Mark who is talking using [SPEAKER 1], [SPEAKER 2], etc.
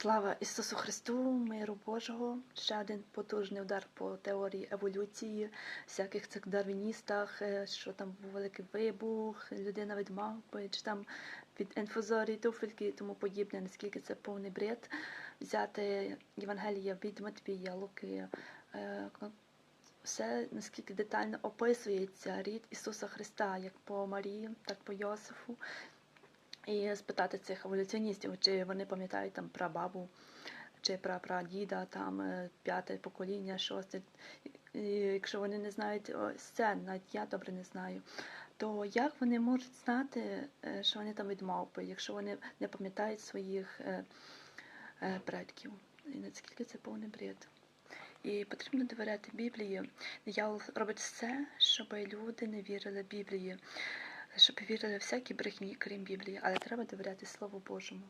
[SPEAKER 1] Слава Ісусу Христу, миру Божого. Ще один потужний удар по теорії еволюції, всяких цих дарвіністах, е, що там був великий вибух, людина від чи там від інфузорії, туфельки і тому подібне, наскільки це повний бред. Взяти Євангелія від Матвія, Луки. е, Все наскільки детально описується рід Ісуса Христа, як по Марії, так по Йосифу. І спитати цих еволюціоністів, чи вони пам'ятають там про бабу, чи про прадіда, там е, п'яте покоління, шосте. І якщо вони не знають це, навіть я добре не знаю, то як вони можуть знати, е, що вони там від мавпи, якщо вони не пам'ятають своїх е, предків? І наскільки це повний бред. І потрібно довіряти Біблії. Диявол робить все, щоб люди не вірили Біблії, щоб вірили всякі брехні, крім Біблії, але треба довіряти Слову Божому.